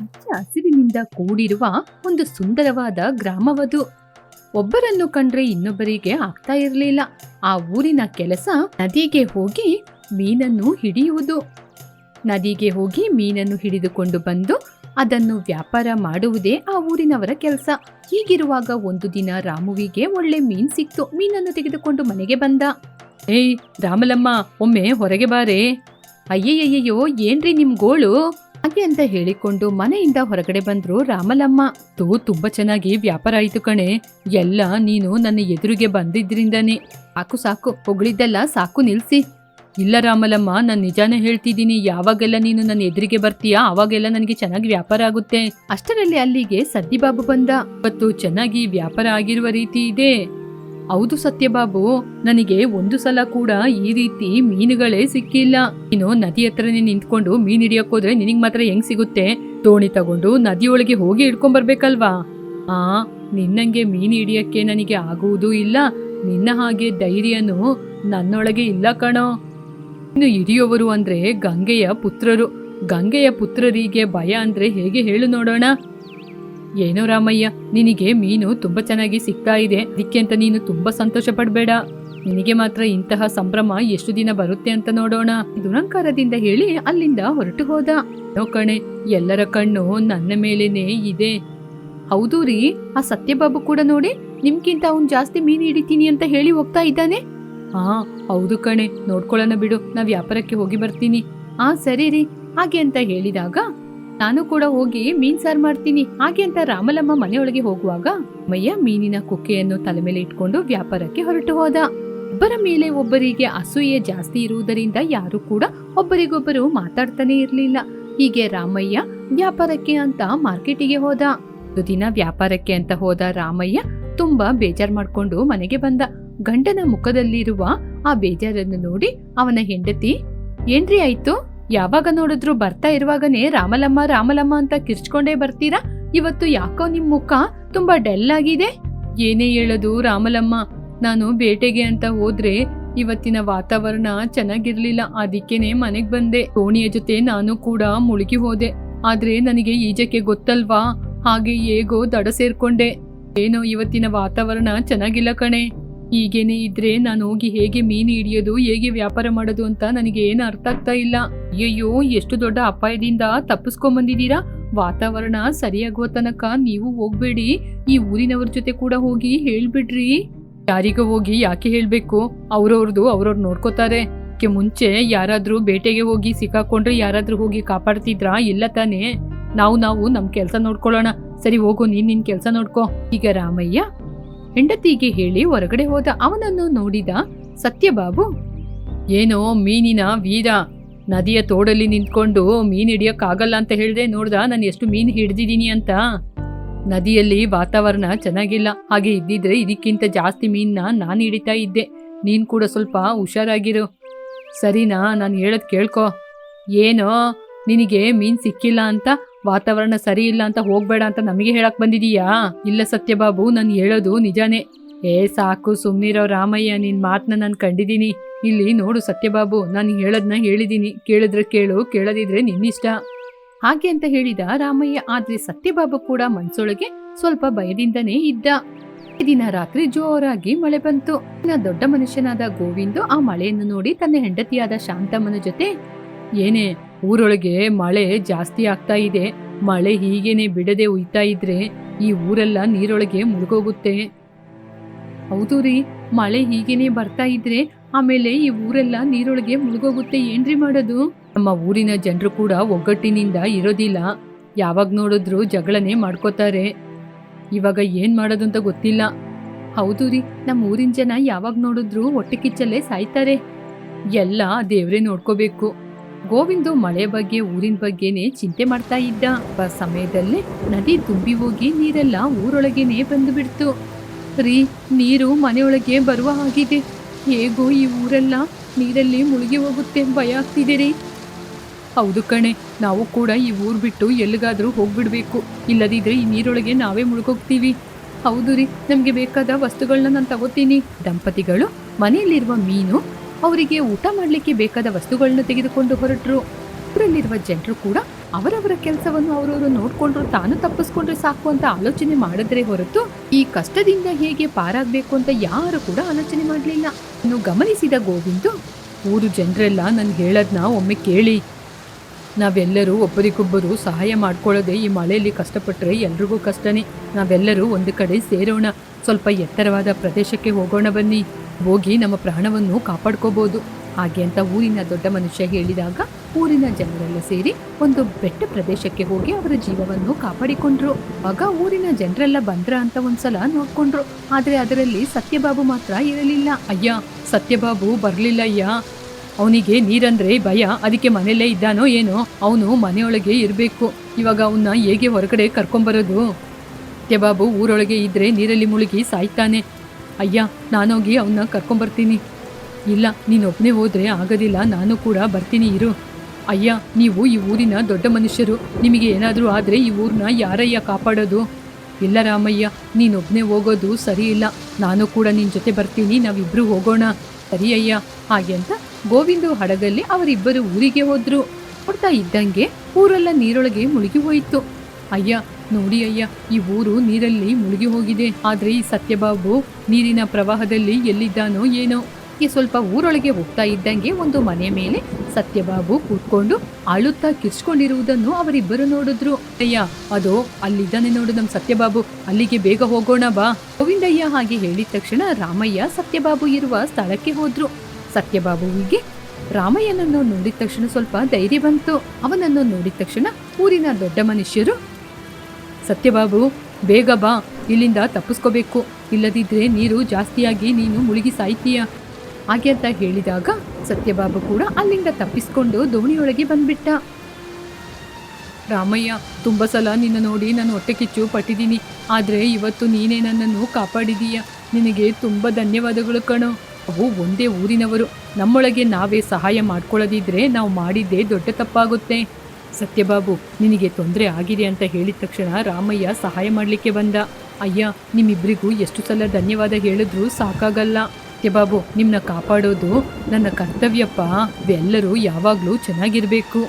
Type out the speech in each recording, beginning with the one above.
ಹಚ್ಚ ಹಸಿರಿನಿಂದ ಕೂಡಿರುವ ಒಂದು ಸುಂದರವಾದ ಗ್ರಾಮವದು. ಒಬ್ಬರನ್ನು ಕಂಡ್ರೆ ಇನ್ನೊಬ್ಬರಿಗೆ ಆಗ್ತಾ ಇರಲಿಲ್ಲ. ಆ ಊರಿನ ಕೆಲಸ ನದಿಗೆ ಹೋಗಿ ಮೀನನ್ನು ಹಿಡಿಯುವುದು. ನದಿಗೆ ಹೋಗಿ ಮೀನನ್ನು ಹಿಡಿದುಕೊಂಡು ಬಂದು ಅದನ್ನು ವ್ಯಾಪಾರ ಮಾಡುವುದೇ ಆ ಊರಿನವರ ಕೆಲಸ. ಹೀಗಿರುವಾಗ ಒಂದು ದಿನ ರಾಮುವಿಗೆ ಒಳ್ಳೆ ಮೀನ್ ಸಿಕ್ತು. ಮೀನನ್ನು ತೆಗೆದುಕೊಂಡು ಮನೆಗೆ ಬಂದ. ಏಯ್ ರಾಮಲಮ್ಮ, ಒಮ್ಮೆ ಹೊರಗೆ ಬಾರೆ. ಅಯ್ಯಯ್ಯಯ್ಯೋ, ಏನ್ರಿ ನಿಮ್ ಗೋಳು? ಹಾಗೆ ಅಂತ ಹೇಳಿಕೊಂಡು ಮನೆಯಿಂದ ಹೊರಗಡೆ ಬಂದ್ರು ರಾಮಲಮ್ಮ. ತೂ, ತುಂಬಾ ಚೆನ್ನಾಗಿ ವ್ಯಾಪಾರ ಆಯ್ತು ಕಣೆ. ಎಲ್ಲ ನೀನು ನನ್ನ ಎದುರಿಗೆ ಬಂದಿದ್ರಿಂದಾನೆ. ಸಾಕು ಸಾಕು, ಹೊಗಳಿದ್ದೆಲ್ಲ ಸಾಕು, ನಿಲ್ಸಿ. ಇಲ್ಲ ರಾಮಲಮ್ಮ, ನಾನು ನಿಜಾನೇ ಹೇಳ್ತಿದ್ದೀನಿ. ಯಾವಾಗೆಲ್ಲ ನೀನು ನನ್ನ ಎದುರಿಗೆ ಬರ್ತೀಯಾ, ಅವಾಗೆಲ್ಲ ನನಗೆ ಚೆನ್ನಾಗಿ ವ್ಯಾಪಾರ ಆಗುತ್ತೆ. ಅಷ್ಟರಲ್ಲಿ ಅಲ್ಲಿಗೆ ಸದ್ದಿಬಾಬು ಬಂದ. ಮತ್ತು ಚೆನ್ನಾಗಿ ವ್ಯಾಪಾರ ಆಗಿರುವ ರೀತಿ ಇದೆ. ಹೌದು ಸತ್ಯಬಾಬು, ನನಗೆ ಒಂದು ಸಲ ಕೂಡ ಈ ರೀತಿ ಮೀನುಗಳೇ ಸಿಕ್ಕಿಲ್ಲ. ನೀನು ನದಿ ಹತ್ರನೇ ನಿಂತ್ಕೊಂಡು ಮೀನ್ ಹಿಡಿಯಕ್ ಹೋದ್ರೆ ನಿನಗ್ ಮಾತ್ರ ಹೆಂಗ್ ಸಿಗುತ್ತೆ? ದೋಣಿ ತಗೊಂಡು ನದಿಯೊಳಗೆ ಹೋಗಿ ಹಿಡ್ಕೊಂಡ್ ಬರ್ಬೇಕಲ್ವಾ? ಆ, ನಿನ್ನಂಗೆ ಮೀನು ಹಿಡಿಯಕ್ಕೆ ನನಗೆ ಆಗುವುದೂ ಇಲ್ಲ. ನಿನ್ನ ಹಾಗೆ ಧೈರ್ಯನು ನನ್ನೊಳಗೆ ಇಲ್ಲ ಕಣೋ. ಇನ್ನು ಹಿಡಿಯೋವರು ಅಂದ್ರೆ ಗಂಗೆಯ ಪುತ್ರರು. ಗಂಗೆಯ ಪುತ್ರರಿಗೆ ಭಯ ಅಂದ್ರೆ ಹೇಗೆ ಹೇಳು ನೋಡೋಣ? ಏನೋ ರಾಮಯ್ಯ, ನಿನಗೆ ಮೀನು ತುಂಬಾ ಚೆನ್ನಾಗಿ ಸಿಗ್ತಾ ಇದೆ. ಅದಕ್ಕೆ ಅಂತ ನೀನು ತುಂಬಾ ಸಂತೋಷ ಪಡಬೇಡ. ನಿನಗೆ ಮಾತ್ರ ಇಂತಹ ಸಂಭ್ರಮ ಎಷ್ಟು ದಿನ ಬರುತ್ತೆ ಅಂತ ನೋಡೋಣ. ದುರಂಕಾರದಿಂದ ಹೇಳಿ ಅಲ್ಲಿಂದ ಹೊರಟು ಹೋದ. ನೋಕಣೆ ಎಲ್ಲರ ಕಣ್ಣು ನನ್ನ ಮೇಲೇನೆ ಇದೆ. ಹೌದು ರೀ, ಆ ಸತ್ಯಬಾಬು ಕೂಡ ನೋಡಿ ನಿಮ್ಗಿಂತ ಅವ್ನ್ ಜಾಸ್ತಿ ಮೀನು ಹಿಡಿತೀನಿ ಅಂತ ಹೇಳಿ ಹೋಗ್ತಾ ಇದ್ದಾನೆ. ಹಾ, ಹೌದು ಕಣೆ, ನೋಡ್ಕೊಳ್ಳೋಣ ಬಿಡು ನಾ ವ್ಯಾಪಾರಕ್ಕೆ ಹೋಗಿ ಬರ್ತೀನಿ. ಆ, ಸರಿ ರೀ, ಹಾಗೆ ಅಂತ ಹೇಳಿದಾಗ ನಾನು ಕೂಡ ಹೋಗಿ ಮೀನ್ ಸಾರು ಮಾಡ್ತೀನಿ. ಹಾಗೆ ಅಂತ ರಾಮಲಮ್ಮ ಮನೆಯೊಳಗೆ ಹೋಗುವಾಗ ಮಯ್ಯ ಮೀನಿನ ಕುಕ್ಕೆಯನ್ನು ತಲೆ ಮೇಲೆ ಇಟ್ಕೊಂಡು ವ್ಯಾಪಾರಕ್ಕೆ ಹೊರಟು ಹೋದ. ಒಬ್ಬರ ಮೇಲೆ ಒಬ್ಬರಿಗೆ ಅಸೂಯೆ ಜಾಸ್ತಿ ಇರುವುದರಿಂದ ಯಾರು ಕೂಡ ಒಬ್ಬರಿಗೊಬ್ಬರು ಮಾತಾಡ್ತಾನೆ ಇರಲಿಲ್ಲ. ಹೀಗೆ ರಾಮಯ್ಯ ವ್ಯಾಪಾರಕ್ಕೆ ಅಂತ ಮಾರ್ಕೆಟಿಗೆ ಹೋದ. ದಿನ ವ್ಯಾಪಾರಕ್ಕೆ ಅಂತ ಹೋದ ರಾಮಯ್ಯ ತುಂಬಾ ಬೇಜಾರ್ ಮಾಡ್ಕೊಂಡು ಮನೆಗೆ ಬಂದ. ಗಂಡನ ಮುಖದಲ್ಲಿರುವ ಆ ಬೇಜಾರನ್ನು ನೋಡಿ ಅವನ ಹೆಂಡತಿ, ಏನ್ರಿ ಆಯ್ತು? ಯಾವಾಗ ನೋಡಿದ್ರು ಬರ್ತಾ ಇರುವಾಗನೇ ರಾಮಲಮ್ಮ ರಾಮಲಮ್ಮ ಅಂತ ಕಿರ್ಚ್ಕೊಂಡೇ ಬರ್ತೀರಾ? ಇವತ್ತು ಯಾಕೋ ನಿಮ್ ಮುಖ ತುಂಬಾ ಡೆಲ್ ಆಗಿದೆ. ಏನೇ ಹೇಳೋದು ರಾಮಲಮ್ಮ, ನಾನು ಬೇಟೆಗೆ ಅಂತ ಹೋದ್ರೆ ಇವತ್ತಿನ ವಾತಾವರಣ ಚೆನ್ನಾಗಿರ್ಲಿಲ್ಲ. ಅದಕ್ಕೇನೆ ಮನೆಗ್ ಬಂದೆ. ದೋಣಿಯ ಜೊತೆ ನಾನು ಕೂಡ ಮುಳುಗಿ ಹೋದೆ. ಆದ್ರೆ ನನಗೆ ಈಜಕ್ಕೆ ಗೊತ್ತಲ್ವಾ? ಹಾಗೆ ಹೇಗೋ ದಡ ಸೇರ್ಕೊಂಡೆ. ಏನೋ ಇವತ್ತಿನ ವಾತಾವರಣ ಚೆನ್ನಾಗಿಲ್ಲ ಕಣೆ. ಹೀಗೇನೆ ಇದ್ರೆ ನಾನು ಹೋಗಿ ಹೇಗೆ ಮೀನು ಹಿಡಿಯೋದು, ಹೇಗೆ ವ್ಯಾಪಾರ ಮಾಡೋದು ಅಂತ ನನಗೆ ಏನು ಅರ್ಥ ಆಗ್ತಾ ಇಲ್ಲ. ಅಯ್ಯಯ್ಯೋ, ಎಷ್ಟು ದೊಡ್ಡ ಅಪಾಯದಿಂದ ತಪ್ಪಿಸ್ಕೊಂಬಂದಿದ್ದೀರಾ? ವಾತಾವರಣ ಸರಿಯಾಗುವ ತನಕ ನೀವು ಹೋಗ್ಬೇಡಿ. ಈ ಊರಿನವ್ರ ಜೊತೆ ಕೂಡ ಹೋಗಿ ಹೇಳ್ಬಿಡ್ರಿ. ಯಾರಿಗ ಹೋಗಿ ಯಾಕೆ ಹೇಳ್ಬೇಕು? ಅವ್ರವ್ರದ್ದು ಅವ್ರವ್ರು ನೋಡ್ಕೋತಾರೆ. ಮುಂಚೆ ಯಾರಾದರೂ ಬೇಟೆಗೆ ಹೋಗಿ ಸಿಕ್ಕಾಕೊಂಡ್ರೆ ಯಾರಾದರೂ ಹೋಗಿ ಕಾಪಾಡ್ತಿದ್ರಾ? ಇಲ್ಲ ತಾನೇ. ನಾವು ನಾವು ನಮ್ಮ ಕೆಲಸ ನೋಡ್ಕೊಳ್ಳೋಣ. ಸರಿ, ಹೋಗು, ನೀನ್ ನಿನ್ನ ಕೆಲಸ ನೋಡ್ಕೋ. ಈಗ ರಾಮಯ್ಯ ಹೆಂಡತಿಗೆ ಹೇಳಿ ಹೊರಗಡೆ ಹೋದ ಅವನನ್ನು ನೋಡಿದ ಸತ್ಯಬಾಬು, ಏನೋ ಮೀನಿನ ವೀರ. ನದಿಯ ತೋಡಲ್ಲಿ ನಿಂತ್ಕೊಂಡು ಮೀನು ಹಿಡಿಯಕ್ಕಾಗಲ್ಲ ಅಂತ ಹೇಳ್ದೆ ನೋಡ್ದ? ನಾನು ಎಷ್ಟು ಮೀನ್ ಹಿಡಿದಿದ್ದೀನಿ ಅಂತ. ನದಿಯಲ್ಲಿ ವಾತಾವರಣ ಚೆನ್ನಾಗಿಲ್ಲ. ಹಾಗೆ ಇದ್ದಿದ್ರೆ ಇದಕ್ಕಿಂತ ಜಾಸ್ತಿ ಮೀನನ್ನ ನಾನು ಹಿಡಿತಾ ಇದ್ದೆ. ನೀನು ಕೂಡ ಸ್ವಲ್ಪ ಹುಷಾರಾಗಿರು. ಸರಿನಾ, ನಾನು ಹೇಳೋದು ಕೇಳ್ಕೊ. ಏನೋ, ನಿನಗೆ ಮೀನ್ ಸಿಕ್ಕಿಲ್ಲ ಅಂತ ವಾತಾವರಣ ಸರಿ ಇಲ್ಲ ಅಂತ ಹೋಗ್ಬೇಡ ಅಂತ ನಮಗೆ ಹೇಳಕ್ ಬಂದಿದೀಯಾ? ಇಲ್ಲ ಸತ್ಯಬಾಬು, ನಾನು ಹೇಳೋದು ನಿಜಾನೇ. ಏ, ಸಾಕು ಸುಮ್ನಿರೋ ರಾಮಯ್ಯ, ನಿನ್ ಮಾತನ್ನ ನಾನು ಕಂಡಿದ್ದೀನಿ ಇಲ್ಲಿ ನೋಡು ಸತ್ಯಬಾಬು, ನಾನು ಹೇಳದ್ನ ಹೇಳಿದ್ದೀನಿ ಕೇಳಿದ್ರೆ ಕೇಳು, ಕೇಳದಿದ್ರೆ ನಿನ್ನಿಷ್ಟ. ಹಾಗೆ ಅಂತ ಹೇಳಿದ ರಾಮಯ್ಯ, ಆದ್ರೆ ಸತ್ಯಬಾಬು ಕೂಡ ಮನ್ಸೊಳಗೆ ಸ್ವಲ್ಪ ಭಯದಿಂದನೇ ಇದ್ದ. ದಿನ ರಾತ್ರಿ ಜೋರಾಗಿ ಮಳೆ ಬಂತು. ದೊಡ್ಡ ಮನುಷ್ಯನಾದ ಗೋವಿಂದು ಆ ಮಳೆಯನ್ನು ನೋಡಿ ತನ್ನ ಹೆಂಡತಿಯಾದ ಶಾಂತಮ್ಮನ ಜೊತೆ, ಏನೇ ಊರೊಳಗೆ ಮಳೆ ಜಾಸ್ತಿ ಆಗ್ತಾ ಇದೆ. ಮಳೆ ಹೀಗೇನೆ ಬಿಡದೆ ಉಯ್ತಾ ಇದ್ರೆ ಈ ಊರೆಲ್ಲ ನೀರೊಳಗೆ ಮುಳುಗೋಗುತ್ತೆ. ಹೌದು ರೀ, ಮಳೆ ಹೀಗೇನೆ ಬರ್ತಾ ಇದ್ರೆ ಆಮೇಲೆ ಈ ಊರೆಲ್ಲ ನೀರೊಳಗೆ ಮುಳುಗೋಗುತ್ತೆ. ಏನ್ರಿ ಮಾಡೋದು? ನಮ್ಮ ಊರಿನ ಜನರು ಕೂಡ ಒಗ್ಗಟ್ಟಿನಿಂದ ಇರೋದಿಲ್ಲ. ಯಾವಾಗ ನೋಡಿದ್ರು ಜಗಳನೆ ಮಾಡ್ಕೋತಾರೆ. ಇವಾಗ ಏನ್ ಮಾಡೋದು ಅಂತ ಗೊತ್ತಿಲ್ಲ. ಹೌದು ರೀ, ನಮ್ಮ ಊರಿನ ಜನ ಯಾವಾಗ ನೋಡಿದ್ರು ಹೊಟ್ಟೆ ಕಿಚ್ಚಲ್ಲೇ ಸಾಯ್ತಾರೆ. ಎಲ್ಲ ದೇವ್ರೇ ನೋಡ್ಕೋಬೇಕು. ಗೋವಿಂದು ಮಳೆ ಬಗ್ಗೆ, ಊರಿನ ಬಗ್ಗೆನೇ ಚಿಂತೆ ಮಾಡ್ತಾ ಇದ್ದ. ಆ ಸಮಯದಲ್ಲೇ ನದಿ ತುಂಬಿ ಹೋಗಿ ನೀರೆಲ್ಲ ಊರೊಳಗೇನೆ ಬಂದು ಬಿಡ್ತು. ರೀ, ನೀರು ಮನೆಯೊಳಗೆ ಬರುವ ಹಾಗಿದೆ. ಹೇಗೋ ಈ ಊರೆಲ್ಲ ನೀರಲ್ಲಿ ಮುಳುಗಿ ಹೋಗುತ್ತೆ ಭಯ ಆಗ್ತಿದೆ ರೀ. ಹೌದು ಕಣೆ, ನಾವು ಕೂಡ ಈ ಊರು ಬಿಟ್ಟು ಎಲ್ಲಿಗಾದ್ರೂ ಹೋಗ್ಬಿಡ್ಬೇಕು. ಇಲ್ಲದಿದ್ರೆ ಈ ನೀರೊಳಗೆ ನಾವೇ ಮುಳುಗೋಗ್ತೀವಿ. ಹೌದು ರೀ, ನಮಗೆ ಬೇಕಾದ ವಸ್ತುಗಳನ್ನ ನಾನು ತಗೋತೀನಿ. ದಂಪತಿಗಳು ಮನೆಯಲ್ಲಿರುವ ಮೀನು ಅವರಿಗೆ ಊಟ ಮಾಡಲಿಕ್ಕೆ ಬೇಕಾದ ವಸ್ತುಗಳನ್ನ ತೆಗೆದುಕೊಂಡು ಹೊರಟರು. ಊರಲ್ಲಿರುವ ಜನರು ಕೂಡ ಅವರವರ ಕೆಲಸವನ್ನು ಅವರವರು ನೋಡಿಕೊಂಡ್ರು, ತಾನು ತಪ್ಪಿಸ್ಕೊಂಡ್ರೆ ಸಾಕು ಅಂತ ಆಲೋಚನೆ ಮಾಡಿದ್ರೆ ಹೊರತು ಈ ಕಷ್ಟದಿಂದ ಹೇಗೆ ಪಾರಾಗಬೇಕು ಅಂತ ಯಾರು ಕೂಡ ಆಲೋಚನೆ ಮಾಡಲಿಲ್ಲ. ಇನ್ನು ಗಮನಿಸಿದ ಗೋವಿಂದ, ಊರು ಜನರೆಲ್ಲ ನಾನು ಹೇಳೋದನ್ನ ಒಮ್ಮೆ ಕೇಳಿ. ನಾವೆಲ್ಲರೂ ಒಬ್ಬರಿಗೊಬ್ಬರು ಸಹಾಯ ಮಾಡ್ಕೊಳ್ಳೋದೆ ಈ ಮಳೆಯಲ್ಲಿ ಕಷ್ಟಪಟ್ಟರೆ ಎಲ್ರಿಗೂ ಕಷ್ಟನೇ. ನಾವೆಲ್ಲರೂ ಒಂದು ಕಡೆ ಸೇರೋಣ. ಸ್ವಲ್ಪ ಎತ್ತರವಾದ ಪ್ರದೇಶಕ್ಕೆ ಹೋಗೋಣ ಬನ್ನಿ. ಹೋಗಿ ನಮ್ಮ ಪ್ರಾಣವನ್ನು ಕಾಪಾಡ್ಕೋಬಹುದು ಹಾಗೆ ಅಂತ ಊರಿನ ದೊಡ್ಡ ಮನುಷ್ಯ ಹೇಳಿದಾಗ ಊರಿನ ಜನರೆಲ್ಲ ಸೇರಿ ಒಂದು ಬೆಟ್ಟ ಪ್ರದೇಶಕ್ಕೆ ಹೋಗಿ ಅವರ ಜೀವವನ್ನು ಕಾಪಾಡಿಕೊಂಡ್ರು. ಆಗ ಊರಿನ ಜನರೆಲ್ಲ ಬಂದ್ರ ಅಂತ ಒಂದ್ಸಲ ನೋಡ್ಕೊಂಡ್ರು. ಆದ್ರೆ ಅದರಲ್ಲಿ ಸತ್ಯಬಾಬು ಮಾತ್ರ ಇರಲಿಲ್ಲ. ಅಯ್ಯ, ಸತ್ಯಬಾಬು ಬರ್ಲಿಲ್ಲ ಅಯ್ಯ. ಅವನಿಗೆ ನೀರಂದ್ರೆ ಭಯ. ಅದಕ್ಕೆ ಮನೆಯಲ್ಲೇ ಇದ್ದಾನೋ ಏನೋ? ಅವನು ಮನೆಯೊಳಗೆ ಇರಬೇಕು. ಇವಾಗ ಅವನ್ನ ಹೇಗೆ ಹೊರಗಡೆ ಕರ್ಕೊಂಬರೋದು? ಸತ್ಯಬಾಬು ಊರೊಳಗೆ ಇದ್ರೆ ನೀರಲ್ಲಿ ಮುಳುಗಿ ಸಾಯ್ತಾನೆ. ಅಯ್ಯ, ನಾನೋಗಿ ಅವನ್ನ ಕರ್ಕೊಂಬರ್ತೀನಿ. ಇಲ್ಲ ನೀನೊಬ್ಬನೇ ಹೋದರೆ ಆಗೋದಿಲ್ಲ, ನಾನು ಕೂಡ ಬರ್ತೀನಿ, ಇರು. ಅಯ್ಯ, ನೀವು ಈ ಊರಿನ ದೊಡ್ಡ ಮನುಷ್ಯರು. ನಿಮಗೆ ಏನಾದರೂ ಆದರೆ ಈ ಊರನ್ನ ಯಾರಯ್ಯ ಕಾಪಾಡೋದು? ಇಲ್ಲ ರಾಮಯ್ಯ ನೀನೊಬ್ಬನೇ ಹೋಗೋದು ಸರಿ ಇಲ್ಲ. ನಾನು ಕೂಡ ನಿನ್ನ ಜೊತೆ ಬರ್ತೀನಿ, ನಾವಿಬ್ರು ಹೋಗೋಣ. ಸರಿ ಅಯ್ಯ. ಹಾಗೆ ಅಂತ ಗೋವಿಂದು ಹಡಗಲ್ಲಿ ಅವರಿಬ್ಬರು ಊರಿಗೆ ಹೋದರು. ಹೊಡ್ತಾ ಇದ್ದಂಗೆ ಊರೆಲ್ಲ ನೀರೊಳಗೆ ಮುಳುಗಿ ಹೋಯಿತು. ಅಯ್ಯ ನೋಡಿ ಅಯ್ಯ, ಈ ಊರು ನೀರಲ್ಲಿ ಮುಳುಗಿ ಹೋಗಿದೆ. ಆದ್ರೆ ಈ ಸತ್ಯಬಾಬು ನೀರಿನ ಪ್ರವಾಹದಲ್ಲಿ ಎಲ್ಲಿದ್ದಾನೋ ಏನೋ. ಈ ಸ್ವಲ್ಪ ಊರೊಳಗೆ ಹೋಗ್ತಾ ಇದ್ದಂಗೆ ಒಂದು ಮನೆ ಮೇಲೆ ಸತ್ಯಬಾಬು ಕೂತ್ಕೊಂಡು ಅಳುತ್ತಾ ಕಿರ್ಚ್ಕೊಂಡಿರುವುದನ್ನು ಅವರಿಬ್ಬರು ನೋಡಿದ್ರು. ಅಯ್ಯ, ಅದು, ಅಲ್ಲಿದ್ದಾನೆ ನೋಡು ನಮ್ ಸತ್ಯಬಾಬು. ಅಲ್ಲಿಗೆ ಬೇಗ ಹೋಗೋಣ ಬಾ. ಗೋವಿಂದಯ್ಯ ಹಾಗೆ ಹೇಳಿದ ತಕ್ಷಣ ರಾಮಯ್ಯ ಸತ್ಯಬಾಬು ಇರುವ ಸ್ಥಳಕ್ಕೆ ಹೋದ್ರು. ಸತ್ಯಬಾಬುವಿಗೆ ರಾಮಯ್ಯನನ್ನು ನೋಡಿದ ತಕ್ಷಣ ಸ್ವಲ್ಪ ಧೈರ್ಯ ಬಂತು. ಅವನನ್ನು ನೋಡಿದ ತಕ್ಷಣ ಊರಿನ ದೊಡ್ಡ ಮನುಷ್ಯರು ಸತ್ಯಬಾಬು, ಬೇಗ ಬಾ, ಇಲ್ಲಿಂದ ತಪ್ಪಿಸ್ಕೋಬೇಕು. ಇಲ್ಲದಿದ್ರೆ ನೀರು ಜಾಸ್ತಿಯಾಗಿ ನೀನು ಮುಳುಗಿ ಸಾಯ್ತೀಯ. ಹಾಗೆ ಅಂತ ಹೇಳಿದಾಗ ಸತ್ಯಬಾಬು ಕೂಡ ಅಲ್ಲಿಂದ ತಪ್ಪಿಸ್ಕೊಂಡು ದೋಣಿಯೊಳಗೆ ಬಂದ್ಬಿಟ್ಟ. ರಾಮಯ್ಯ, ತುಂಬ ಸಲ ನಿನ್ನ ನೋಡಿ ನಾನು ಹೊಟ್ಟೆ ಕಿಚ್ಚು ಪಟ್ಟಿದ್ದೀನಿ. ಆದರೆ ಇವತ್ತು ನೀನೇ ನನ್ನನ್ನು ಕಾಪಾಡಿದೀಯ. ನಿನಗೆ ತುಂಬ ಧನ್ಯವಾದಗಳು ಕಣೋ. ಅವು ಒಂದೇ ಊರಿನವರು. ನಮ್ಮೊಳಗೆ ನಾವೇ ಸಹಾಯ ಮಾಡ್ಕೊಳ್ಳೋದಿದ್ರೆ ನಾವು ಮಾಡಿದ್ದೇ ದೊಡ್ಡ ತಪ್ಪಾಗುತ್ತೆ. ಸತ್ಯಬಾಬು, ನಿನಗೆ ತೊಂದರೆ ಆಗಿದೆ ಅಂತ ಹೇಳಿದ ತಕ್ಷಣ ರಾಮಯ್ಯ ಸಹಾಯ ಮಾಡಲಿಕ್ಕೆ ಬಂದ. ಅಯ್ಯ ನಿಮ್ಮಿಬ್ಬರಿಗೂ ಎಷ್ಟು ಸಲ ಧನ್ಯವಾದ ಹೇಳಿದ್ರೂ ಸಾಕಾಗಲ್ಲ. ಸತ್ಯಬಾಬು ನಿಮ್ಮನ್ನ ಕಾಪಾಡೋದು ನನ್ನ ಕರ್ತವ್ಯಪ್ಪ. ಎಲ್ಲರೂ ಯಾವಾಗಲೂ ಚೆನ್ನಾಗಿರಬೇಕು.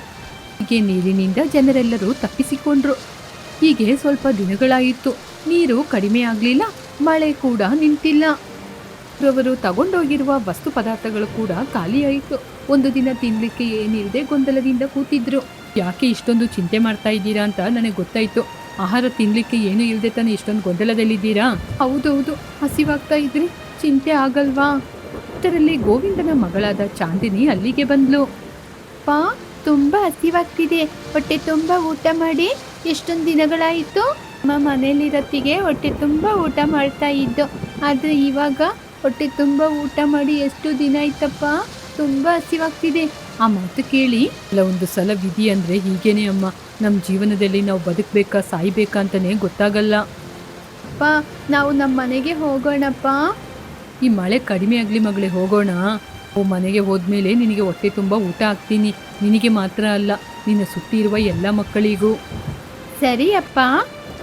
ಹೀಗೆ ನೀರಿನಿಂದ ಜನರೆಲ್ಲರೂ ತಪ್ಪಿಸಿಕೊಂಡ್ರು. ಹೀಗೆ ಸ್ವಲ್ಪ ದಿನಗಳಾಯಿತು. ನೀರು ಕಡಿಮೆ ಆಗಲಿಲ್ಲ, ಮಳೆ ಕೂಡ ನಿಂತಿಲ್ಲ. ಅವರು ತಗೊಂಡೋಗಿರುವ ವಸ್ತು ಪದಾರ್ಥಗಳು ಕೂಡ ಖಾಲಿಯಾಯಿತು. ಒಂದು ದಿನ ತಿನ್ನಲಿಕ್ಕೆ ಏನಿಲ್ಲದೆ ಗೊಂದಲದಿಂದ ಕೂತಿದ್ರು. ಯಾಕೆ ಇಷ್ಟೊಂದು ಚಿಂತೆ ಮಾಡ್ತಾ ಇದ್ದೀರಾ ಅಂತ ನನಗೆ ಗೊತ್ತಾಯ್ತು. ಆಹಾರ ತಿನ್ಲಿಕ್ಕೆ ಏನು ಇಲ್ಲದೆ ತಾನೇ ಇಷ್ಟೊಂದು ಗೊಂದಲದಲ್ಲಿದ್ದೀರಾ? ಹೌದೌದು ಹಸಿವಾಗ್ತಾ ಇದ್ರಿ ಚಿಂತೆ ಆಗಲ್ವಾ? ಇದರಲ್ಲಿ ಗೋವಿಂದನ ಮಗಳಾದ ಚಾಂದಿನಿ ಅಲ್ಲಿಗೆ ಬಂದ್ಲು. ಪಾ, ತುಂಬ ಹಸಿವಾಗ್ತಿದೆ. ಹೊಟ್ಟೆ ತುಂಬ ಊಟ ಮಾಡಿ. ಎಷ್ಟೊಂದು ದಿನಗಳಾಯಿತು? ನಮ್ಮ ಮನೇಲಿರತ್ತಿಗೆ ಹೊಟ್ಟೆ ತುಂಬ ಊಟ ಮಾಡ್ತಾ ಇದ್ದು. ಆದರೆ ಇವಾಗ ಹೊಟ್ಟೆ ತುಂಬ ಊಟ ಮಾಡಿ ಎಷ್ಟು ದಿನ ಆಯ್ತಪ್ಪ? ತುಂಬ ಹಸಿವಾಗ್ತಿದೆ. ಆ ಮಾತು ಕೇಳಿ ಅಲ್ಲ ಒಂದು ಸಲ ವಿಧಿ ಅಂದರೆ ಹೀಗೇನೆ ಅಮ್ಮ. ನಮ್ಮ ಜೀವನದಲ್ಲಿ ನಾವು ಬದುಕಬೇಕಾ ಸಾಯ್ಬೇಕಾ ಅಂತಲೇ ಗೊತ್ತಾಗಲ್ಲ. ಅಪ್ಪ ನಾವು ನಮ್ಮ ಮನೆಗೆ ಹೋಗೋಣಪ್ಪ. ಈ ಮಳೆ ಕಡಿಮೆ ಆಗಲಿ ಮಗಳೇ ಹೋಗೋಣ. ಓ ಮನೆಗೆ ಹೋದ್ಮೇಲೆ ನಿನಗೆ ಹೊಟ್ಟೆ ತುಂಬ ಊಟ ಹಾಕ್ತೀನಿ. ನಿನಗೆ ಮಾತ್ರ ಅಲ್ಲ ನಿನ್ನ ಸುತ್ತಿರುವ ಎಲ್ಲ ಮಕ್ಕಳಿಗೂ. ಸರಿ ಅಪ್ಪ.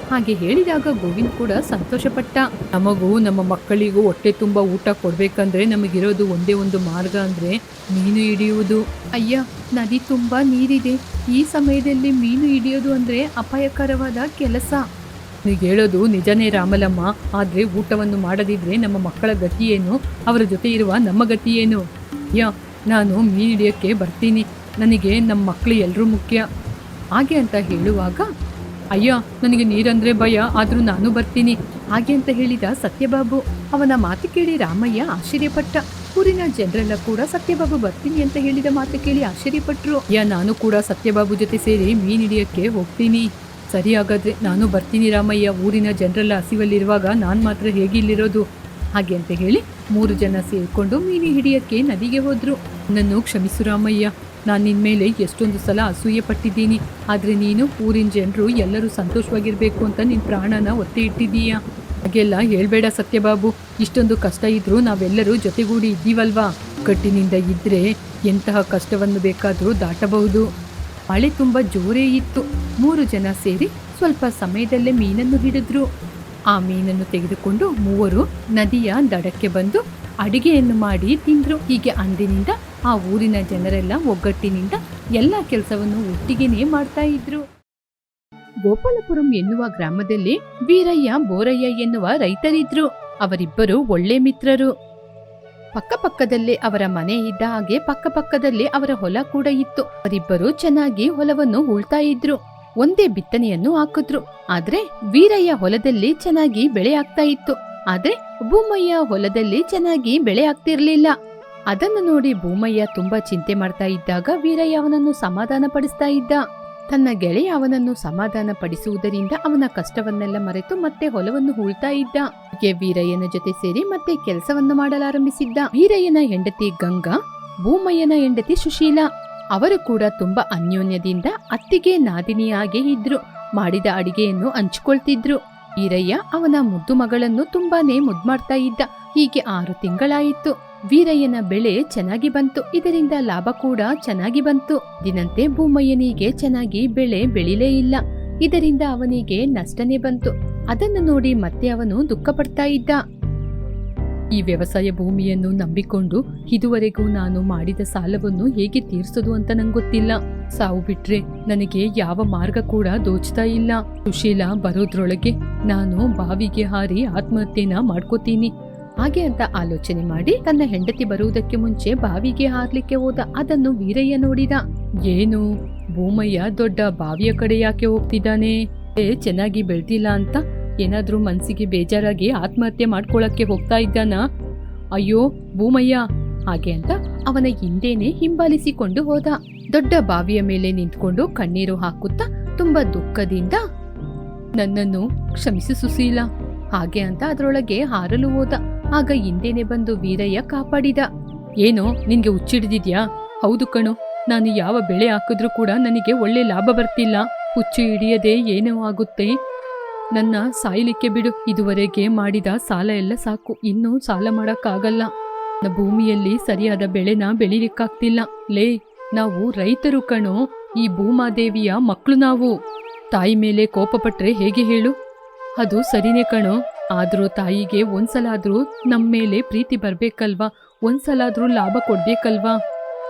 ಹಾಗೆ ಹೇಳಿದಾಗ ಗೋವಿಂದ್ ಕೂಡ ಸಂತೋಷಪಟ್ಟ. ನಮಗೂ ನಮ್ಮ ಮಕ್ಕಳಿಗೂ ಹೊಟ್ಟೆ ತುಂಬ ಊಟ ಕೊಡ್ಬೇಕಂದ್ರೆ ನಮಗಿರೋದು ಒಂದೇ ಒಂದು ಮಾರ್ಗ ಅಂದ್ರೆ ಮೀನು ಹಿಡಿಯುವುದು. ಅಯ್ಯ, ನದಿ ತುಂಬಾ ನೀರಿದೆ. ಈ ಸಮಯದಲ್ಲಿ ಮೀನು ಹಿಡಿಯೋದು ಅಂದ್ರೆ ಅಪಾಯಕರವಾದ ಕೆಲಸ. ನೀವು ಹೇಳೋದು ನಿಜನೇ ರಾಮಲಮ್ಮ. ಆದ್ರೆ ಊಟವನ್ನು ಮಾಡದಿದ್ರೆ ನಮ್ಮ ಮಕ್ಕಳ ಗತಿ ಏನು ಅವರ ಜೊತೆ ಇರುವ ನಮ್ಮ ಗತಿ ಏನು ಅಯ್ಯ, ನಾನು ಮೀನು ಹಿಡಿಯೋಕ್ಕೆ ಬರ್ತೀನಿ. ನನಗೆ ನಮ್ಮ ಮಕ್ಕಳು ಎಲ್ಲರೂ ಮುಖ್ಯ. ಹಾಗೆ ಅಂತ ಹೇಳುವಾಗ ಅಯ್ಯ, ನನಗೆ ನೀರಂದ್ರೆ ಭಯ, ಆದರೂ ನಾನು ಬರ್ತೀನಿ. ಹಾಗೆ ಅಂತ ಹೇಳಿದ ಸತ್ಯಬಾಬು. ಅವನ ಮಾತು ಕೇಳಿ ರಾಮಯ್ಯ ಆಶ್ಚರ್ಯಪಟ್ಟ. ಊರಿನ ಜನರೆಲ್ಲ ಕೂಡ ಸತ್ಯಬಾಬು ಬರ್ತೀನಿ ಅಂತ ಹೇಳಿದ ಮಾತು ಕೇಳಿ ಆಶ್ಚರ್ಯಪಟ್ಟರು ಅಯ್ಯ, ನಾನು ಕೂಡ ಸತ್ಯಬಾಬು ಜೊತೆ ಸೇರಿ ಮೀನು ಹಿಡಿಯಕ್ಕೆ ಹೋಗ್ತೀನಿ. ಸರಿ ಹಾಗಾದ್ರೆ ನಾನು ಬರ್ತೀನಿ ರಾಮಯ್ಯ. ಊರಿನ ಜನರೆಲ್ಲ ಹಸಿವಲ್ಲಿರುವಾಗ ನಾನು ಮಾತ್ರ ಹೇಗೆ ಇಲ್ಲಿರೋದು? ಹಾಗೆ ಅಂತ ಹೇಳಿ ಮೂರು ಜನ ಸೇರಿಕೊಂಡು ಮೀನು ಹಿಡಿಯಕ್ಕೆ ನದಿಗೆ ಹೋದ್ರು. ನನ್ನನ್ನು ಕ್ಷಮಿಸು ರಾಮಯ್ಯ. ನಾನು ನಿನ್ನ ಮೇಲೆ ಎಷ್ಟೊಂದು ಸಲ ಅಸೂಯೆ ಪಟ್ಟಿದ್ದೀನಿ. ಆದರೆ ನೀನು ಊರಿನ ಜನರು ಎಲ್ಲರೂ ಸಂತೋಷವಾಗಿರಬೇಕು ಅಂತ ನಿನ್ನ ಪ್ರಾಣನ ಒತ್ತೆ ಇಟ್ಟಿದ್ದೀಯಾ? ಹಾಗೆಲ್ಲ ಹೇಳಬೇಡ ಸತ್ಯಬಾಬು. ಇಷ್ಟೊಂದು ಕಷ್ಟ ಇದ್ದರೂ ನಾವೆಲ್ಲರೂ ಜೊತೆಗೂಡಿ ಇದ್ದೀವಲ್ವಾ? ಕಟ್ಟಿನಿಂದ ಇದ್ದರೆ ಎಂತಹ ಕಷ್ಟವನ್ನು ಬೇಕಾದರೂ ದಾಟಬಹುದು. ಮಳೆ ತುಂಬ ಜೋರೇ ಇತ್ತು. ಮೂರು ಜನ ಸೇರಿ ಸ್ವಲ್ಪ ಸಮಯದಲ್ಲೇ ಮೀನನ್ನು ಹಿಡಿದ್ರು. ಆ ಮೀನನ್ನು ತೆಗೆದುಕೊಂಡು ಮೂವರು ನದಿಯ ದಡಕ್ಕೆ ಬಂದು ಅಡಿಗೆಯನ್ನು ಮಾಡಿ ತಿಂದರು. ಹೀಗೆ ಅಂದಿನಿಂದ ಆ ಊರಿನ ಜನರೆಲ್ಲ ಒಗ್ಗಟ್ಟಿನಿಂದ ಎಲ್ಲ ಕೆಲಸವನ್ನು ಒಟ್ಟಿಗೆನೇ ಮಾಡ್ತಾ ಇದ್ರು. ಗೋಪಾಲಪುರಂ ಎನ್ನುವ ಗ್ರಾಮದಲ್ಲಿ ವೀರಯ್ಯ, ಬೋರಯ್ಯ ಎನ್ನುವ ರೈತರಿದ್ರು. ಅವರಿಬ್ಬರು ಒಳ್ಳೆ ಮಿತ್ರರು. ಪಕ್ಕಪಕ್ಕದಲ್ಲೇ ಅವರ ಮನೆ ಇದ್ದ ಹಾಗೆ ಪಕ್ಕಪಕ್ಕದಲ್ಲಿ ಅವರ ಹೊಲ ಕೂಡ ಇತ್ತು. ಅವರಿಬ್ಬರು ಚೆನ್ನಾಗಿ ಹೊಲವನ್ನು ಉಳ್ತಾ ಇದ್ರು. ಒಂದೇ ಬಿತ್ತನೆಯನ್ನು ಹಾಕಿದ್ರು. ಆದ್ರೆ ವೀರಯ್ಯ ಹೊಲದಲ್ಲಿ ಚೆನ್ನಾಗಿ ಬೆಳೆ ಆಗ್ತಾ ಇತ್ತು. ಆದ್ರೆ ಭೂಮಯ್ಯ ಹೊಲದಲ್ಲಿ ಚೆನ್ನಾಗಿ ಬೆಳೆ ಆಗ್ತಿರ್ಲಿಲ್ಲ. ಅದನ್ನು ನೋಡಿ ಭೂಮಯ್ಯ ತುಂಬಾ ಚಿಂತೆ ಮಾಡ್ತಾ ಇದ್ದಾಗ ವೀರಯ್ಯ ಅವನನ್ನು ಸಮಾಧಾನ ಪಡಿಸ್ತಾ ಇದ್ದ. ತನ್ನ ಗೆಳೆಯ ಅವನನ್ನು ಸಮಾಧಾನ ಪಡಿಸುವುದರಿಂದ ಅವನ ಕಷ್ಟವನ್ನೆಲ್ಲ ಮರೆತು ಮತ್ತೆ ಹೊಲವನ್ನು ಹೂಳ್ತಾ ಇದ್ದ. ವೀರಯ್ಯನ ಜೊತೆ ಸೇರಿ ಮತ್ತೆ ಕೆಲಸವನ್ನು ಮಾಡಲಾರಂಭಿಸಿದ್ದ. ವೀರಯ್ಯನ ಹೆಂಡತಿ ಗಂಗಾ, ಭೂಮಯ್ಯನ ಹೆಂಡತಿ ಸುಶೀಲ, ಅವರು ಕೂಡ ತುಂಬಾ ಅನ್ಯೋನ್ಯದಿಂದ ಅತ್ತಿಗೆ ನಾದಿನಿಯಾಗೇ ಇದ್ರು. ಮಾಡಿದ ಅಡಿಗೆಯನ್ನು ಹಂಚಿಕೊಳ್ತಿದ್ರು. ವೀರಯ್ಯ ಅವನ ಮುದ್ದು ಮಗಳನ್ನು ತುಂಬಾನೇ ಮುದ್ದು ಮಾಡ್ತಾ ಇದ್ದ. ಹೀಗೆ ಆರು ತಿಂಗಳಾಯಿತು. ವೀರಯ್ಯನ ಬೆಳೆ ಚೆನ್ನಾಗಿ ಬಂತು. ಇದರಿಂದ ಲಾಭ ಕೂಡ ಚೆನ್ನಾಗಿ ಬಂತು. ದಿನಂತೆ ಭೂಮಯ್ಯನಿಗೆ ಚೆನ್ನಾಗಿ ಬೆಳೆ ಬೆಳಿಲೇ ಇಲ್ಲ. ಇದರಿಂದ ಅವನಿಗೆ ನಷ್ಟನೇ ಬಂತು. ಅದನ್ನು ನೋಡಿ ಮತ್ತೆ ಅವನು ದುಃಖ ಪಡ್ತಾ ಇದ್ದ. ಈ ವ್ಯವಸಾಯ ಭೂಮಿಯನ್ನು ನಂಬಿಕೊಂಡು ಇದುವರೆಗೂ ನಾನು ಮಾಡಿದ ಸಾಲವನ್ನು ಹೇಗೆ ತೀರ್ಸೋದು ಅಂತ ನಂಗೆ ಗೊತ್ತಿಲ್ಲ. ಸಾವು ಬಿಟ್ರೆ ನನಗೆ ಯಾವ ಮಾರ್ಗ ಕೂಡ ದೋಚ್ತಾ ಇಲ್ಲ. ಸುಶೀಲ ಬರೋದ್ರೊಳಗೆ ನಾನು ಬಾವಿಗೆ ಹಾರಿ ಆತ್ಮಹತ್ಯೆನ ಮಾಡ್ಕೋತೀನಿ. ಹಾಗೆ ಅಂತ ಆಲೋಚನೆ ಮಾಡಿ ತನ್ನ ಹೆಂಡತಿ ಬರುವುದಕ್ಕೆ ಮುಂಚೆ ಬಾವಿಗೆ ಹಾರ್ಲಿಕ್ಕೆ ಹೋದ ಅದನ್ನು ವೀರಯ್ಯ ನೋಡಿದ. ಏನು? ಭೂಮಯ್ಯ ದೊಡ್ಡ ಬಾವಿಯ ಕಡೆ ಯಾಕೆ ಹೋಗ್ತಿದ್ದಾನೆ? ಏ, ಚೆನ್ನಾಗಿ ಬೆಳ್ದಿಲ್ಲ ಅಂತ? ಏನಾದ್ರೂ ಮನ್ಸಿಗೆ ಬೇಜಾರಾಗಿ ಆತ್ಮಹತ್ಯೆ ಮಾಡ್ಕೊಳಕ್ಕೆ ಹೋಗ್ತಾ ಇದ್ದಾನ? ಅಯ್ಯೋ ಭೂಮಯ್ಯ! ಹಾಗೆ ಅಂತ ಅವನ ಹಿಂದೇನೆ ಹಿಂಬಾಲಿಸಿಕೊಂಡು ಹೋದ. ದೊಡ್ಡ ಬಾವಿಯ ಮೇಲೆ ನಿಂತ್ಕೊಂಡು ಕಣ್ಣೀರು ಹಾಕುತ್ತಾ ತುಂಬಾ ದುಃಖದಿಂದ ನನ್ನನ್ನು ಕ್ಷಮಿಸು ಸುಶೀಲ! ಹಾಗೆ ಅಂತ ಅದರೊಳಗೆ ಹಾರಲು ಹೋದ. ಆಗ ಹಿಂದೆನೆ ಬಂದು ವೀರಯ್ಯ ಕಾಪಾಡಿದ. ಏನೋ, ನಿನ್ಗೆ ಹುಚ್ಚಿಡ್ದಿದ್ಯಾ? ಹೌದು ಕಣು, ನಾನು ಯಾವ ಬೆಳೆ ಹಾಕಿದ್ರೂ ಕೂಡ ನನಗೆ ಒಳ್ಳೆ ಲಾಭ ಬರ್ತಿಲ್ಲ. ಹುಚ್ಚು ಹಿಡಿಯದೆ ಏನೋ ಆಗುತ್ತೆ. ನನ್ನ ಸಾಯಲಿಕ್ಕೆ ಬಿಡು. ಇದುವರೆಗೆ ಮಾಡಿದ ಸಾಲ ಎಲ್ಲ ಸಾಕು. ಇನ್ನೂ ಸಾಲ ಮಾಡೋಕ್ಕಾಗಲ್ಲ. ನನ್ನ ಭೂಮಿಯಲ್ಲಿ ಸರಿಯಾದ ಬೆಳೆನ ಬೆಳಿಲಿಕ್ಕಾಗ್ತಿಲ್ಲ. ಲೇ, ನಾವು ರೈತರು ಕಣೋ. ಈ ಭೂಮಾದೇವಿಯ ಮಕ್ಕಳು ನಾವು. ತಾಯಿ ಮೇಲೆ ಕೋಪಪಟ್ರೆ ಹೇಗೆ ಹೇಳು? ಅದು ಸರಿನೇ ಕಣೋ. ಆದ್ರೂ ತಾಯಿಗೆ ಒಂದ್ಸಲಾದ್ರೂ ನಮ್ಮ ಮೇಲೆ ಪ್ರೀತಿ ಬರ್ಬೇಕಲ್ವಾ? ಒಂದ್ಸಲಾದ್ರೂ ಲಾಭ ಕೊಡ್ಬೇಕಲ್ವಾ?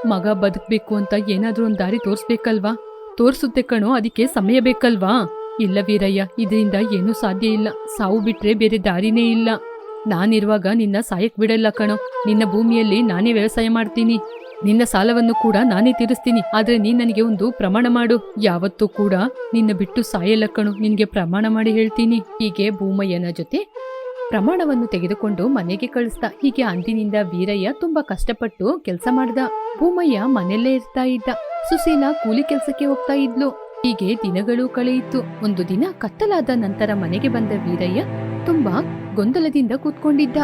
ಮಗ ಬದುಕ್ಬೇಕು ಅಂತ ಏನಾದ್ರೂ ಒಂದ್ ದಾರಿ ತೋರಿಸ್ಬೇಕಲ್ವಾ? ತೋರ್ಸುತ್ತೆ ಕಣೋ, ಅದಕ್ಕೆ ಸಮಯ ಬೇಕಲ್ವಾ? ಇಲ್ಲ ವೀರಯ್ಯ, ಇದರಿಂದ ಏನೂ ಸಾಧ್ಯ ಇಲ್ಲ. ಸಾವು ಬಿಟ್ರೆ ಬೇರೆ ದಾರಿನೇ ಇಲ್ಲ. ನಾನಿರುವಾಗ ನಿನ್ನ ಸಾಯಕ್ ಬಿಡಲ್ಲ ಕಣೋ. ನಿನ್ನ ಭೂಮಿಯಲ್ಲಿ ನಾನೇ ವ್ಯವಸಾಯ ಮಾಡ್ತೀನಿ. ನಿನ್ನ ಸಾಲವನ್ನು ಕೂಡ ನಾನೇ ತೀರಿಸ್ತೀನಿ. ಆದ್ರೆ ನೀನ್ ನನಗೆ ಒಂದು ಪ್ರಮಾಣ ಮಾಡು. ಯಾವತ್ತೂ ಕೂಡ ನಿನ್ನ ಬಿಟ್ಟು ಸಾಯಲ್ಲ ಕಣು. ನಿನ್ಗೆ ಪ್ರಮಾಣ ಮಾಡಿ ಹೇಳ್ತೀನಿ. ಹೀಗೆ ಭೂಮಯ್ಯನ ಜೊತೆ ಪ್ರಮಾಣವನ್ನು ತೆಗೆದುಕೊಂಡು ಮನೆಗೆ ಕಳಿಸ್ದ. ಹೀಗೆ ಅಂದಿನಿಂದ ವೀರಯ್ಯ ತುಂಬಾ ಕಷ್ಟಪಟ್ಟು ಕೆಲಸ ಮಾಡ್ದ. ಭೂಮಯ್ಯ ಮನೆಯಲ್ಲೇ ಇರ್ತಾ ಇದ್ದ. ಸುಶೀಲ ಕೂಲಿ ಕೆಲಸಕ್ಕೆ ಹೋಗ್ತಾ ಇದ್ಲು. ಹೀಗೆ ದಿನಗಳು ಕಳೆಯಿತು. ಒಂದು ದಿನ ಕತ್ತಲಾದ ನಂತರ ಮನೆಗೆ ಬಂದ ವೀರಯ್ಯ ತುಂಬಾ ಗೊಂದಲದಿಂದ ಕೂತ್ಕೊಂಡಿದ್ದ.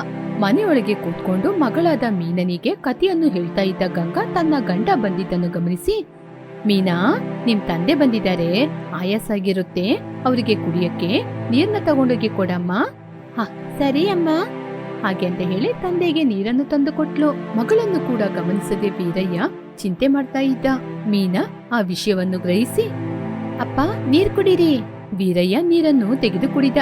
ಮನೆಯೊಳಗೆ ಕೂತ್ಕೊಂಡು ಮಗಳಾದ ಮೀನನಿಗೆ ಕಥೆಯನ್ನು ಹೇಳ್ತಾ ಇದ್ದ ಗಂಗಾ ತನ್ನ ಗಂಡ ಬಂದಿದ್ದನ್ನು ಗಮನಿಸಿ, ಮೀನಾ, ನಿಮ್ ತಂದೆ ಬಂದಿದ್ದಾರೆ. ಆಯಾಸ ಆಗಿರುತ್ತೆ. ಅವರಿಗೆ ಕುಡಿಯಕ್ಕೆ ನೀರ್ನ ತಗೊಂಡೋಗಿ ಕೊಡಮ್ಮ. ಹಾ, ಸರಿ ಅಮ್ಮ. ಹಾಗೆ ಅಂತ ಹೇಳಿ ತಂದೆಗೆ ನೀರನ್ನು ತಂದು ಕೊಟ್ಲು. ಮಗಳನ್ನು ಕೂಡ ಗಮನಿಸದೆ ವೀರಯ್ಯ ಚಿಂತೆ ಮಾಡ್ತಾ ಇದ್ದ. ಮೀನಾ ಆ ವಿಷಯವನ್ನು ಗ್ರಹಿಸಿ, ಅಪ್ಪ, ನೀರ್ ಕುಡೀರಿ. ವೀರಯ್ಯ ನೀರನ್ನು ತೆಗೆದು ಕುಡಿದ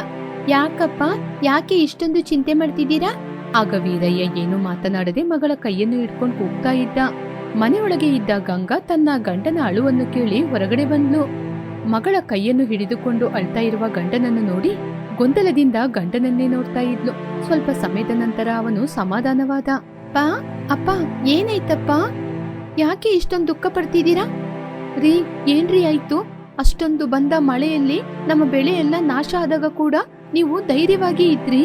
ಯಾಕಪ್ಪ, ಯಾಕೆ ಇಷ್ಟೊಂದು ಚಿಂತೆ ಮಾಡ್ತಿದ್ದೀರಾ? ಆಗ ವೀರಯ್ಯ ಏನು ಮಾತನಾಡದೆ ಮಗಳ ಕೈಯನ್ನು ಹಿಡ್ಕೊಂಡು ಹೋಗ್ತಾ ಇದ್ದ. ಮನೆಯೊಳಗೆ ಇದ್ದ ಗಂಗಾ ತನ್ನ ಗಂಡನ ಅಳುವನ್ನು ಕೇಳಿ ಹೊರಗಡೆ ಬಂದ್ಲು. ಮಗಳ ಕೈಯನ್ನು ಹಿಡಿದುಕೊಂಡು ಅಳ್ತಾ ಇರುವ ಗಂಡನನ್ನು ನೋಡಿ ಗೊಂದಲದಿಂದ ಗಂಡನನ್ನೇ ನೋಡ್ತಾ ಇದ್ಲು. ಸ್ವಲ್ಪ ಸಮಯದ ನಂತರ ಅವನು ಸಮಾಧಾನವಾದ ಪಾ ಅಪ್ಪ, ಏನಾಯ್ತಪ್ಪ? ಯಾಕೆ ಇಷ್ಟೊಂದು ದುಃಖ ಪಡ್ತಿದ್ದೀರಾ? ರೀ, ಏನ್ರಿ ಆಯ್ತು? ಅಷ್ಟೊಂದು ಬಂದ ಮಳೆಯಲ್ಲಿ ನಮ್ಮ ಬೆಳೆ ಎಲ್ಲ ನಾಶ ಆದಾಗ ಕೂಡ ನೀವು ಧೈರ್ಯವಾಗಿ ಇದ್ರಿ?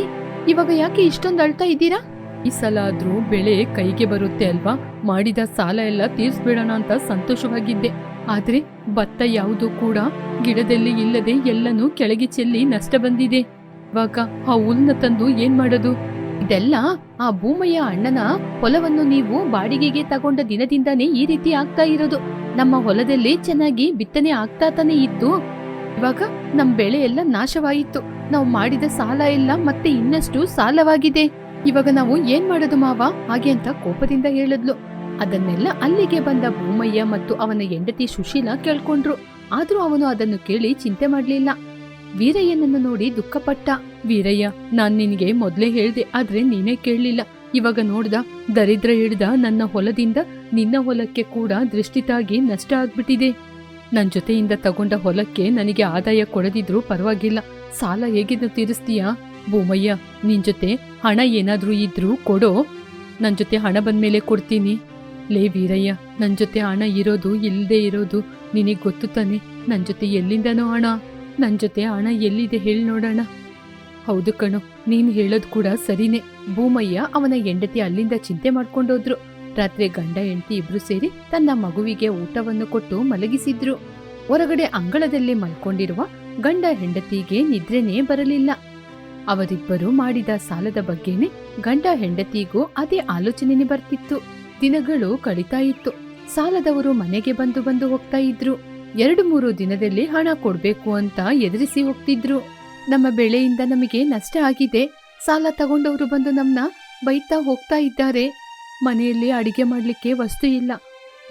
ಇವಾಗ ಯಾಕೆ ಇಷ್ಟೊಂದು ಅಳ್ತಾ ಇದ್ದೀರಾ? ಈ ಸಲ ಆದ್ರೂ ಬೆಳೆ ಕೈಗೆ ಬರುತ್ತೆ ಅಲ್ವಾ? ಮಾಡಿದ ಸಾಲ ಎಲ್ಲ ತೀರ್ಸ್ಬಿಡೋಣ ಅಂತ ಸಂತೋಷವಾಗಿದ್ದೆ. ಆದ್ರೆ ಭತ್ತ ಯಾವುದು ಕೂಡ ಗಿಡದಲ್ಲಿ ಇಲ್ಲದೆ ಎಲ್ಲನೂ ಕೆಳಗೆ ಚೆಲ್ಲಿ ನಷ್ಟ ಬಂದಿದೆ. ಇವಾಗ ಆ ಹುಲ್ನ ತಂದು ಏನ್ ಮಾಡೋದು? ಇದೆಲ್ಲ ಆ ಭೂಮಯ್ಯ ಅಣ್ಣನ ಹೊಲವನ್ನು ನೀವು ಬಾಡಿಗೆಗೆ ತಗೊಂಡ ದಿನದಿಂದಾನೇ ಈ ರೀತಿ ಆಗ್ತಾ ಇರೋದು. ನಮ್ಮ ಹೊಲದಲ್ಲಿ ಚೆನ್ನಾಗಿ ಬಿತ್ತನೆ ಆಗ್ತಾ ತಾನೇ ಇತ್ತು. ಇವಾಗ ನಮ್ ಬೆಳೆ ಎಲ್ಲ ನಾಶವಾಯಿತು. ನಾವು ಮಾಡಿದ ಸಾಲ ಎಲ್ಲ ಮತ್ತೆ ಇನ್ನಷ್ಟು ಸಾಲವಾಗಿದೆ. ಇವಾಗ ನಾವು ಏನ್ ಮಾಡೋದು ಮಾವ? ಹಾಗೆ ಅಂತ ಕೋಪದಿಂದ ಹೇಳಿದ್ಲು. ಅದನ್ನೆಲ್ಲ ಅಲ್ಲಿಗೆ ಬಂದ ಭೂಮಯ್ಯ ಮತ್ತು ಅವನ ಹೆಂಡತಿ ಸುಶೀಲ ಕೇಳ್ಕೊಂಡ್ರು. ಆದ್ರೂ ಅವನು ಅದನ್ನು ಕೇಳಿ ಚಿಂತೆ ಮಾಡ್ಲಿಲ್ಲ. ವೀರಯ್ಯನನ್ನು ನೋಡಿ ದುಃಖಪಟ್ಟ. ವೀರಯ್ಯ, ನಾನ್ ನಿನಗೆ ಮೊದ್ಲೇ ಹೇಳ್ದೆ, ಆದ್ರೆ ನೀನೇ ಕೇಳಲಿಲ್ಲ. ಇವಾಗ ನೋಡ್ದ, ದರಿದ್ರ ಹಿಡ್ದ ನನ್ನ ಹೊಲದಿಂದ ನಿನ್ನ ಹೊಲಕ್ಕೆ ಕೂಡ ದೃಷ್ಟಿತಾಗಿ ನಷ್ಟ ಆಗ್ಬಿಟ್ಟಿದೆ. ನನ್ ಜೊತೆಯಿಂದ ತಗೊಂಡ ಹೊಲಕ್ಕೆ ನನಗೆ ಆದಾಯ ಕೊಡದಿದ್ರೂ ಪರವಾಗಿಲ್ಲ. ಸಾಲ ಹೇಗಿದ್ದು ತೀರಿಸ್ತೀಯಾ? ಭೂಮಯ್ಯ, ನಿನ್ ಜೊತೆ ಹಣ ಏನಾದರೂ ಇದ್ರೂ ಕೊಡೋ? ನನ್ನ ಜೊತೆ ಹಣ ಬಂದ್ಮೇಲೆ ಕೊಡ್ತೀನಿ. ಲೇ ವೀರಯ್ಯ ನನ್ನ ಜೊತೆ ಹಣ ಇರೋದು ಇಲ್ಲದೆ ಇರೋದು ನಿನಗೆ ಗೊತ್ತು ತಾನೆ? ನನ್ನ ಜೊತೆ ಎಲ್ಲಿಂದನೋ ಹಣ? ನನ್ನ ಜೊತೆ ಹಣ ಎಲ್ಲಿದೆ ಹೇಳಿ ನೋಡೋಣ. ಹೌದು ಕಣೋ, ನೀನು ಹೇಳೋದು ಕೂಡ ಸರಿನೇ. ಭೂಮಯ್ಯ ಅವನ ಹೆಂಡತಿ ಅಲ್ಲಿಂದ ಚಿಂತೆ ಮಾಡ್ಕೊಂಡೋದ್ರು. ರಾತ್ರಿ ಗಂಡ ಹೆಂಡತಿ ಇಬ್ರು ಸೇರಿ ತನ್ನ ಮಗುವಿಗೆ ಊಟವನ್ನು ಕೊಟ್ಟು ಮಲಗಿಸಿದ್ರು. ಹೊರಗಡೆ ಅಂಗಳದಲ್ಲಿ ಮಲ್ಕೊಂಡಿರುವ ಗಂಡ ಹೆಂಡತಿಗೆ ನಿದ್ರೆನೇ ಬರಲಿಲ್ಲ. ಅವರಿಬ್ಬರು ಮಾಡಿದ ಸಾಲದ ಬಗ್ಗೆನೆ ಗಂಡ ಹೆಂಡತಿಗೂ ಅದೇ ಆಲೋಚನೆನೇ ಬರ್ತಿತ್ತು. ದಿನಗಳು ಕಳೀತಾ ಇತ್ತು. ಸಾಲದವರು ಮನೆಗೆ ಬಂದು ಬಂದು ಹೋಗ್ತಾ ಇದ್ರು. ಎರಡು ಮೂರು ದಿನದಲ್ಲಿ ಹಣ ಕೊಡ್ಬೇಕು ಅಂತ ಎದುರಿಸಿ ಹೋಗ್ತಿದ್ರು. ನಮ್ಮ ಬೆಳೆಯಿಂದ ನಮಗೆ ನಷ್ಟ ಆಗಿದೆ. ಸಾಲ ತಗೊಂಡವರು ಬಂದು ನಮ್ಮನ್ನ ಬೈತಾ ಹೋಗ್ತಾ ಇದ್ದಾರೆ. ಮನೆಯಲ್ಲಿ ಅಡಿಗೆ ಮಾಡಲಿಕ್ಕೆ ವಸ್ತು ಇಲ್ಲ.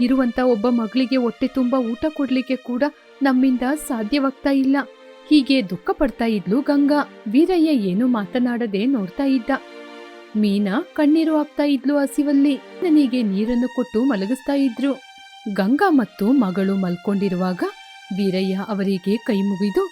ಇರುವಂತ ಒಬ್ಬ ಮಗಳಿಗೆ ಹೊಟ್ಟೆ ತುಂಬ ಊಟ ಕೊಡ್ಲಿಕ್ಕೆ ಕೂಡ ನಮ್ಮಿಂದ ಸಾಧ್ಯವಾಗ್ತಾ ಇಲ್ಲ. ಹೀಗೆ ದುಃಖ ಪಡ್ತಾ ಇದ್ಲು ಗಂಗಾ. ವೀರಯ್ಯ ಏನು ಮಾತನಾಡದೆ ನೋಡ್ತಾ ಇದ್ದ. ಮೀನಾ ಕಣ್ಣೀರು ಹಾಕ್ತಾ ಇದ್ಲು ಹಸಿವಲ್ಲಿ. ನನಗೆ ನೀರನ್ನು ಕೊಟ್ಟು ಮಲಗಿಸ್ತಾ ಇದ್ರು. ಗಂಗಾ ಮತ್ತು ಮಗಳು ಮಲ್ಕೊಂಡಿರುವಾಗ ವೀರಯ್ಯ ಅವರಿಗೆ ಕೈ ಮುಗಿದು,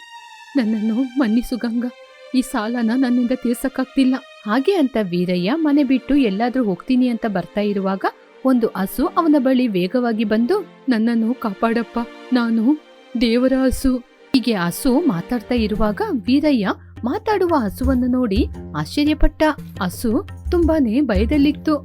ನನ್ನನ್ನು ಮನ್ನಿಸು ಗಂಗಾ. ಈ ಸಾಲನ ನನ್ನಿಂದ ತೀರ್ಸಕ್ಕಾಗ್ತಿಲ್ಲ. ಹಾಗೆ ಅಂತ ವೀರಯ್ಯ ಮನೆ ಬಿಟ್ಟು ಎಲ್ಲಾದ್ರೂ ಹೋಗ್ತೀನಿ ಅಂತ ಬರ್ತಾ ಇರುವಾಗ ಒಂದು ಹಸು ಅವನ ಬಳಿ ವೇಗವಾಗಿ ಬಂದು, ನನ್ನನ್ನು ಕಾಪಾಡಪ್ಪ, ನಾನು ದೇವರ ಹಸು. ಹೀಗೆ ಹಸು ಮಾತಾಡ್ತಾ ಇರುವಾಗ ವೀರಯ್ಯ ಮಾತಾಡುವ ಹಸುವನ್ನು ನೋಡಿ ಆಶ್ಚರ್ಯಪಟ್ಟ. ಹಸು ತುಂಬಾನೇ ಭಯದಲ್ಲಿತ್ತು.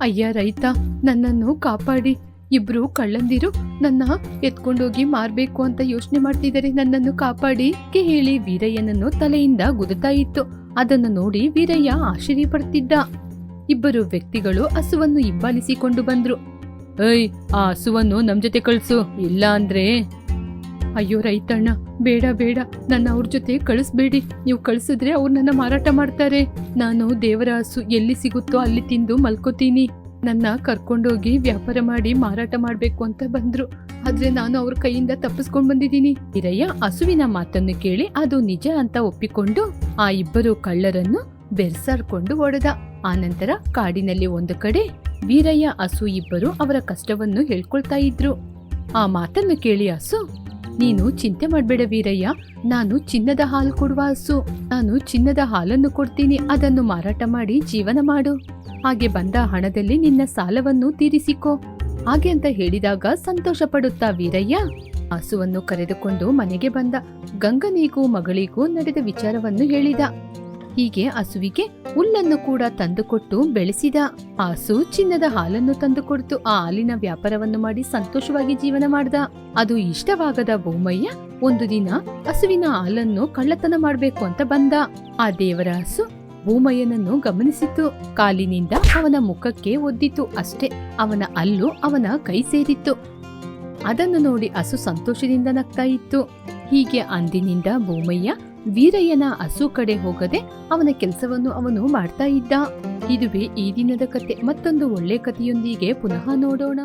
ಅಯ್ಯ ರೈತ, ನನ್ನನ್ನು ಕಾಪಾಡಿ. ಇಬ್ರು ಕಳ್ಳಂದಿರು ನನ್ನ ಎತ್ಕೊಂಡೋಗಿ ಮಾರ್ಬೇಕು ಅಂತ ಯೋಚನೆ ಮಾಡ್ತಿದ್ದಾರೆ. ನನ್ನನ್ನು ಕಾಪಾಡಿ ಕೇಳಿ ವೀರಯ್ಯನನ್ನು ತಲೆಯಿಂದ ಗುದುತ್ತಾ ಇತ್ತು. ಅದನ್ನು ನೋಡಿ ವೀರಯ್ಯ ಆಶ್ಚರ್ಯ ಪಡ್ತಿದ್ದ ಇಬ್ಬರು ವ್ಯಕ್ತಿಗಳು ಹಸುವನ್ನು ಹಿಂಬಾಲಿಸಿಕೊಂಡು ಬಂದ್ರು. ಏಯ್, ಆ ಹಸುವನ್ನು ನಮ್ ಜೊತೆ ಕಳ್ಸು, ಇಲ್ಲ ಅಂದ್ರೆ ಅಯ್ಯೋ ರೈತಣ್ಣ, ಬೇಡ ಬೇಡ, ನನ್ನ ಅವ್ರ ಜೊತೆ ಕಳಿಸ್ಬೇಡಿ. ನೀವು ಕಳಿಸಿದ್ರೆ ಅವ್ರು ನನ್ನ ಮಾರಾಟ ಮಾಡ್ತಾರೆ. ನಾನು ದೇವರ ಹಸು ಎಲ್ಲಿ ಸಿಗುತ್ತೋ ಅಲ್ಲಿ ತಿಂದು ಮಲ್ಕೋತೀನಿ. ನನ್ನ ಕರ್ಕೊಂಡೋಗಿ ವ್ಯಾಪಾರ ಮಾಡಿ ಮಾರಾಟ ಮಾಡ್ಬೇಕು ಅಂತ ಬಂದ್ರು. ಆದ್ರೆ ನಾನು ಅವ್ರ ಕೈಯಿಂದ ತಪ್ಪಿಸ್ಕೊಂಡ್ ಬಂದಿದ್ದೀನಿ. ಹಿರಯ್ಯ, ಹಸುವಿನ ಮಾತನ್ನು ಕೇಳಿ ಅದು ನಿಜ ಅಂತ ಒಪ್ಪಿಕೊಂಡು ಆ ಇಬ್ಬರು ಕಳ್ಳರನ್ನು ಬೆರ್ಸಾಡ್ಕೊಂಡು ಒಡೆದ ಆನಂತರ ಕಾಡಿನಲ್ಲಿ ಒಂದು ಕಡೆ ವೀರಯ್ಯ, ಹಸು ಇಬ್ಬರು ಅವರ ಕಷ್ಟವನ್ನು ಹೇಳ್ಕೊಳ್ತಾ ಇದ್ರು. ಆ ಮಾತನ್ನು ಕೇಳಿ ಹಸು, ನೀನು ಚಿಂತೆ ಮಾಡಬೇಡ ವೀರಯ್ಯ. ನಾನು ಚಿನ್ನದ ಹಾಲು ಕೊಡುವ ಹಸು. ನಾನು ಚಿನ್ನದ ಹಾಲನ್ನು ಕೊಡ್ತೀನಿ. ಅದನ್ನು ಮಾರಾಟ ಮಾಡಿ ಜೀವನ ಮಾಡು. ಹಾಗೆ ಬಂದ ಹಣದಲ್ಲಿ ನಿನ್ನ ಸಾಲವನ್ನು ತೀರಿಸಿಕೋ. ಹಾಗೆ ಅಂತ ಹೇಳಿದಾಗ ಸಂತೋಷ ಪಡುತ್ತಾ ವೀರಯ್ಯ? ಹಸುವನ್ನು ಕರೆದುಕೊಂಡು ಮನೆಗೆ ಬಂದ ಗಂಗನಿಗೂ ಮಗಳಿಗೂ ನಡೆದ ವಿಚಾರವನ್ನು ಹೇಳಿದ. ಹೀಗೆ ಹಸುವಿಗೆ ಹುಲ್ಲನ್ನು ಕೂಡ ತಂದುಕೊಟ್ಟು ಬೆಳೆಸಿದ. ಹಸು ಚಿನ್ನದ ಹಾಲನ್ನು ತಂದುಕೊಡ್ತು. ಆ ಹಾಲಿನ ವ್ಯಾಪಾರವನ್ನು ಮಾಡಿ ಸಂತೋಷವಾಗಿ ಜೀವನ ಮಾಡ್ದ. ಅದು ಇಷ್ಟವಾಗದ ಭೂಮಯ್ಯ ಒಂದು ದಿನ ಹಸುವಿನ ಹಾಲನ್ನು ಕಳ್ಳತನ ಮಾಡ್ಬೇಕು ಅಂತ ಬಂದ. ಆ ದೇವರ ಹಸು ಭೂಮಯ್ಯನನ್ನು ಗಮನಿಸಿತು. ಕಾಲಿನಿಂದ ಅವನ ಮುಖಕ್ಕೆ ಒದ್ದಿತು ಅಷ್ಟೇ. ಅವನ ಅಲ್ಲು ಅವನ ಕೈ ಸೇರಿತ್ತು. ಅದನ್ನು ನೋಡಿ ಹಸು ಸಂತೋಷದಿಂದ ನಗ್ತಾ ಇತ್ತು ಹೀಗೆ ಅಂದಿನಿಂದ ಭೂಮಯ್ಯ ವೀರಯ್ಯನ ಹಸು ಕಡೆ ಹೋಗದೆ ಅವನ ಕೆಲಸವನ್ನು ಅವನು ಮಾಡ್ತಾ ಇದ್ದ. ಇದುವೇ ಈ ದಿನದ ಕತೆ. ಮತ್ತೊಂದು ಒಳ್ಳೆ ಕಥೆಯೊಂದಿಗೆ ಪುನಃ ನೋಡೋಣ.